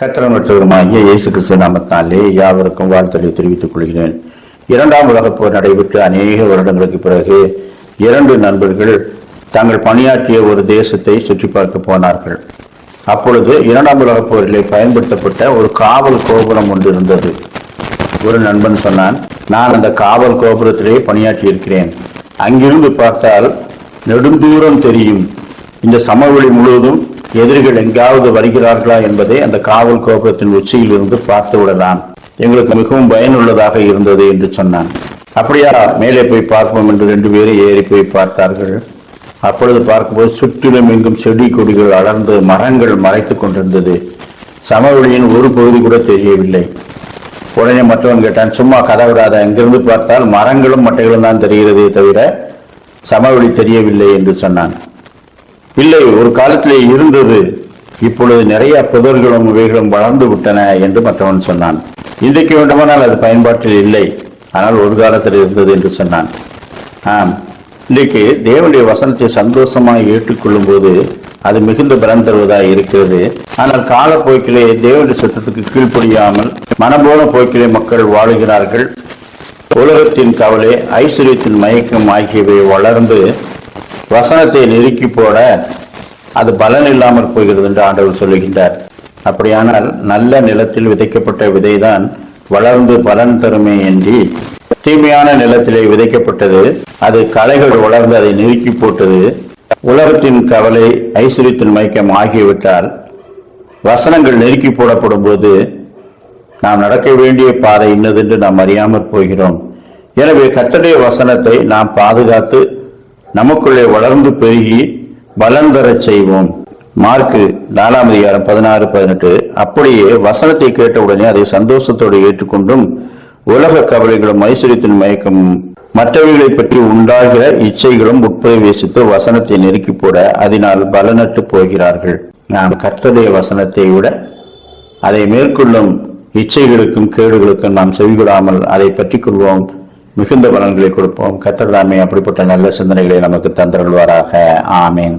கத்திரம் மற்றவருமாகிய இயேசு கிறிஸ்து நாமத்தினாலே யாவருக்கும் வாழ்த்தலை தெரிவித்துக் கொள்கிறேன். இரண்டாம் உலகப் போர் நடைபெற்று அநேக வருடங்களுக்கு பிறகு இரண்டு நண்பர்கள் தாங்கள் பணியாற்றிய ஒரு தேசத்தை சுற்றி பார்க்க போனார்கள். அப்பொழுது இரண்டாம் உலகப் போரிலே பயன்படுத்தப்பட்ட ஒரு காவல் கோபுரம் ஒன்று இருந்தது. ஒரு நண்பன் சொன்னான் நான் அந்த காவல் கோபுரத்திலே பணியாற்றி இருக்கிறேன் அங்கிருந்து பார்த்தால் நெடுந்தூரம் தெரியும். இந்த சமவெளி முழுவதும் எதிரிகள் எங்காவது வருகிறார்களா என்பதை அந்த காவல் கோபுரத்தின் உச்சியில் இருந்து பார்த்து விடலாம் எங்களுக்கு மிகவும் பயனுள்ளதாக இருந்தது என்று சொன்னான். அப்படியா? மேலே போய் பார்ப்போம் என்று ரெண்டு பேரும் ஏறி போய் பார்த்தார்கள். அப்பொழுது பார்க்கும்போது சுற்றிலும் எங்கும் செடி கொடிகள் அடர்ந்து மரங்கள் மறைத்துக் கொண்டிருந்தது. சமவெளியின் ஒரு பகுதி கூட தெரியவில்லை. உடனே மற்றவன் கேட்டான் சும்மா கதை விடாத அங்கிருந்து பார்த்தால் மரங்களும் மட்டைகளும் தான் தெரிகிறதே தவிர சமவெளி தெரியவில்லை என்று சொன்னான். இல்லை ஒரு காலத்திலே இருந்தது. இப்பொழுது நிறைய புதர்களும் இவைகளும் வளர்ந்து விட்டன என்று மற்றவன் சொன்னான். இன்றைக்கு வேண்டுமானால் அது பயன்பாட்டில் இல்லை. ஆனால் ஒரு காலத்தில் இருந்தது என்று சொன்னான். ஆம். இன்றைக்கு தேவனுடைய வசனத்தை சந்தோஷமாக ஏற்றுக்கொள்ளும் போது அது மிகுந்த பலன் தருவதாக இருக்கிறது. ஆனால் காலப்போக்கிலே தேவனுடைய சத்தத்துக்கு கீழ்ப்படியாமல் மனபோன போக்கிலே மக்கள் வாழுகிறார்கள். உலகத்தின் கவலை ஐஸ்வர்யத்தின் மயக்கம் ஆகியவை வளர்ந்து வசனத்தை நெருக்கி போட அது பலன் இல்லாமல் போகிறது என்று ஆண்டவர் சொல்லுகின்றார். அப்படியானால் நல்ல நிலத்தில் விதைக்கப்பட்ட விதைதான் வளர்ந்து பலன் தருமே என்று தீமையான நிலத்திலே விதைக்கப்பட்டது அது களைகள் வளர்ந்து அதை நெருக்கி போட்டது உலகத்தின் கவலை ஐஸ்வர்யத்தின் மயக்கம் ஆகிவிட்டால் வசனங்கள் நெருக்கி போடப்படும் போது நாம் நடக்க வேண்டிய பாதை இன்னதென்று நாம் அறியாமற் போகிறோம். எனவே கத்தடைய வசனத்தை நாம் பாதுகாத்து நமக்குள்ளே வளர்ந்து பெருகி பலன் செய்வோம். மார்க்கு நாலாம் அதிகாரம் பதினாறு பதினெட்டு. அப்படியே வசனத்தை கேட்டவுடனே அதை சந்தோஷத்தோடு ஏற்றுக்கொண்டும் உலக கவலைகளும் ஐஸ்வர்யத்தின் மயக்கமும் மற்றவர்களை பற்றி உண்டாகிற இச்சைகளும் உட்பிரவேசித்து வசனத்தை நெருக்கி போட அதனால் பலனற்று போகிறார்கள். நாம் கர்த்தருடைய வசனத்தை விட அதை மேற்கொள்ளும் இச்சைகளுக்கும் கேடுகளுக்கும் நாம் செவிகொள்ளாமல் அதை பற்றிக் கொள்வோம். மிகுந்த பலன்களை கொடுப்போம். கத்தர்தாமே அப்படிப்பட்ட நல்ல சிந்தனைகளை நமக்கு தந்தருள்வாராக. ஆமேன்.